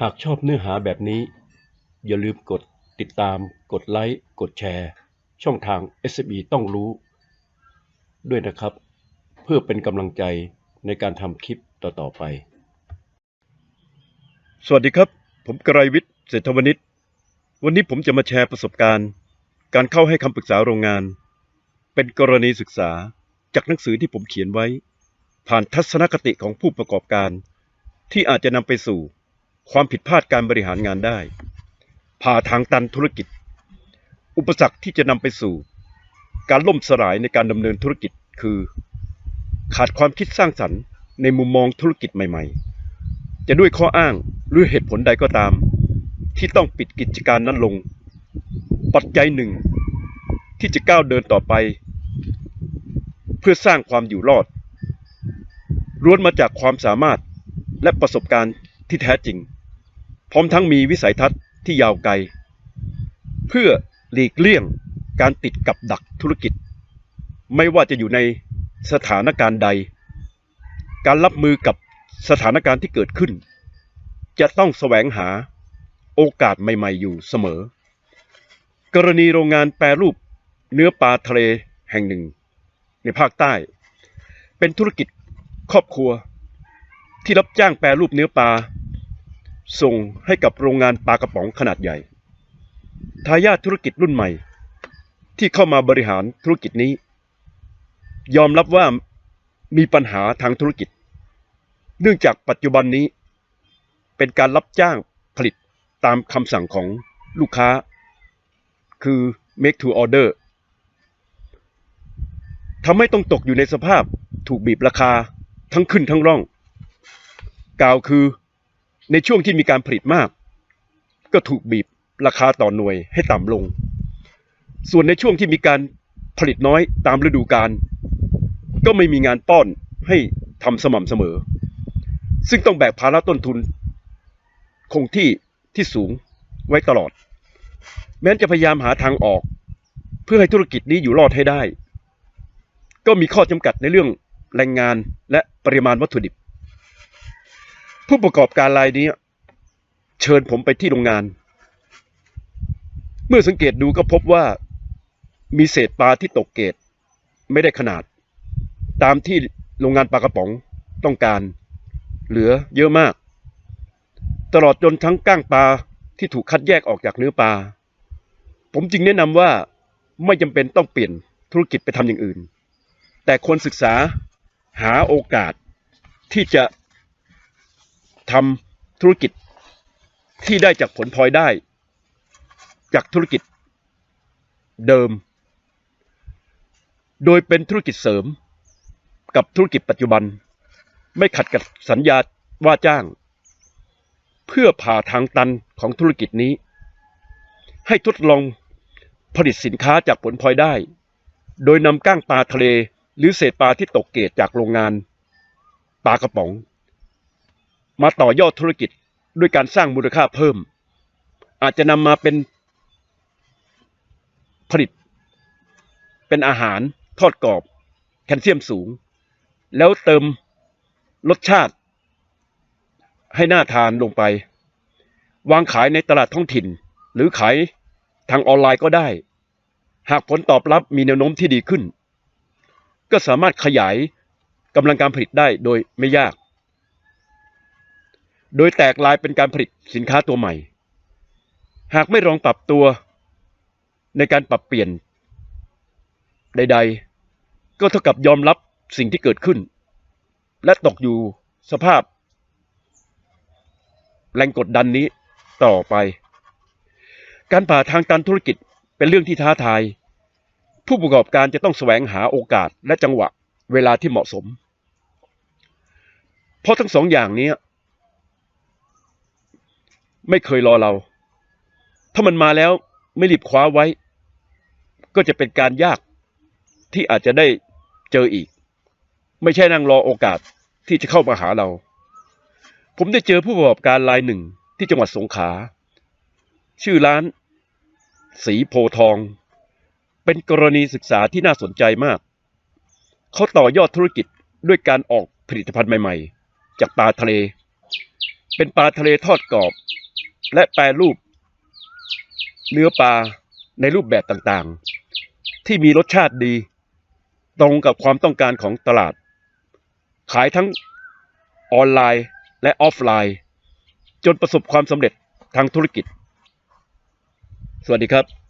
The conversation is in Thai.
หากชอบเนื้อหาแบบนี้ อย่าลืมกดติดตาม กดไลค์ กดแชร์ ช่องทาง SME ต้องรู้ ด้วยนะครับ เพื่อเป็นกำลังใจในการทำคลิปต่อ ๆ ไป สวัสดีครับ ผมกรายวิทย์เศรษฐวณิชวันนี้ผมจะมาแชร์ประสบการณ์ การเข้าให้คำปรึกษาโรงงาน เป็นกรณีศึกษาจากหนังสือที่ผมเขียนไว้ ผ่านทัศนคติของผู้ประกอบการ ที่อาจจะนำไปสู่ ความผิดพลาดการบริหารงานได้ผ่าทางตันธุรกิจ อุปสรรคที่จะนำไปสู่ การล่มสลายในการดำเนินธุรกิจคือ ขาดความคิดสร้างสรรค์ในมุมมองธุรกิจใหม่ ๆ จะด้วยข้ออ้างหรือเหตุผลใดก็ตาม ที่ต้องปิดกิจการนั้นลง ปัจจัยหนึ่ง ที่จะก้าวเดินต่อไป เพื่อสร้างความอยู่รอดล้วนมาจากความสามารถและประสบการณ์ ที่แท้จริง พร้อมทั้งมีวิสัยทัศน์ที่ยาวไกล เพื่อหลีกเลี่ยงการติดกับดักธุรกิจ ไม่ว่าจะอยู่ในสถานการณ์ใด การรับมือกับสถานการณ์ที่เกิดขึ้น จะต้องแสวงหาโอกาสใหม่ๆอยู่เสมอ กรณีโรงงานแปรรูปเนื้อปลาทะเลแห่งหนึ่ง ในภาคใต้ เป็นธุรกิจครอบครัว ที่รับจ้างแปรรูปเนื้อปลา ส่งให้กับโรงงานปลากระป๋องขนาดใหญ่ ทายาทธุรกิจรุ่นใหม่ ที่เข้ามาบริหารธุรกิจนี้ ยอมรับว่ามีปัญหาทางธุรกิจ เนื่องจากปัจจุบันนี้ เป็นการรับจ้างผลิตตามคำสั่งของลูกค้า คือ make to order ทำให้ต้องตกอยู่ในสภาพถูกบีบราคาทั้งขึ้นทั้งร่อง กล่าวคือ ในช่วงที่มีการผลิตมาก ก็ถูกบีบราคาต่อหน่วยให้ต่ำลง ส่วนในช่วงที่มีการผลิตน้อยตามฤดูกาลก็ไม่มีงานป้อนให้ทำสม่ำเสมอ ซึ่งต้องแบกภาระต้นทุน คงที่ที่สูงไว้ตลอด แม้จะพยายามหาทางออก เพื่อให้ธุรกิจนี้อยู่รอดให้ได้ ก็มีข้อจำกัดในเรื่องแรงงานและปริมาณวัตถุดิบ ผู้ประกอบการรายนี้ เชิญผมไปที่โรงงาน เมื่อสังเกตดูก็พบว่า มีเศษปลาที่ตกเกตไม่ได้ขนาด ตามที่โรงงานปลากระป๋องต้องการ เหลือเยอะมาก ตลอดจนทั้งก้างปลาที่ถูกคัดแยกออกจากเนื้อปลา ผมจึงแนะนำว่าไม่จำเป็นต้องเปลี่ยนธุรกิจไปทำอย่างอื่น แต่ควรศึกษาหาโอกาสที่จะ ทำธุรกิจที่ได้จากผลพลอยได้ จากธุรกิจเดิม โดยเป็นธุรกิจเสริม กับธุรกิจปัจจุบัน ไม่ขัดกับสัญญาว่าจ้าง เพื่อผ่าทางตันของธุรกิจนี้ ให้ทดลองผลิตสินค้าจากผลพลอยได้ โดยนำก้างปลาทะเล หรือเศษปลาที่ตกเกตจากโรงงานปลากระป๋อง มาต่อยอดธุรกิจด้วยการสร้างมูลค่าเพิ่ม อาจจะนำมาเป็นผลิต เป็นอาหารทอดกรอบ แคลเซียมสูง แล้วเติมรสชาติ ให้น่าทานลงไป วางขายในตลาดท้องถิ่น หรือขายทางออนไลน์ก็ได้ หากผลตอบรับมีแนวโน้มที่ดีขึ้น ก็สามารถขยายกำลังการผลิตได้โดยไม่ยาก โดยแตกลายเป็นการผลิตสินค้าตัวใหม่ หากไม่ลองปรับตัวในการปรับเปลี่ยน ใด ๆ ก็เท่ากับยอมรับสิ่งที่เกิดขึ้น และตกอยู่สภาพ แรงกดดันนี้ต่อไป การผ่าทางตันธุรกิจเป็นเรื่องที่ท้าทาย ผู้ประกอบการจะต้องแสวงหาโอกาสและจังหวะเวลาที่เหมาะสม เพราะทั้งสองอย่างนี้ ไม่เคยรอเรา ถ้ามันมาแล้วไม่รีบคว้าไว้ ก็จะเป็นการยากที่อาจจะได้เจออีก ไม่ใช่นั่งรอโอกาสที่จะเข้ามาหาเรา ผมได้เจอผู้ประกอบการรายหนึ่งที่จังหวัดสงขลาชื่อร้าน สีโพทอง เป็นกรณีศึกษาที่น่าสนใจมาก เขาต่อยอดธุรกิจด้วยการออกผลิตภัณฑ์ใหม่ ๆ จากปลาทะเล เป็นปลาทะเลทอดกรอบ และแปรรูป เนื้อปลาในรูปแบบต่างๆ ที่มีรสชาติดี ตรงกับความต้องการของตลาด ขายทั้งออนไลน์และออฟไลน์ จนประสบความสำเร็จทางธุรกิจ สวัสดีครับ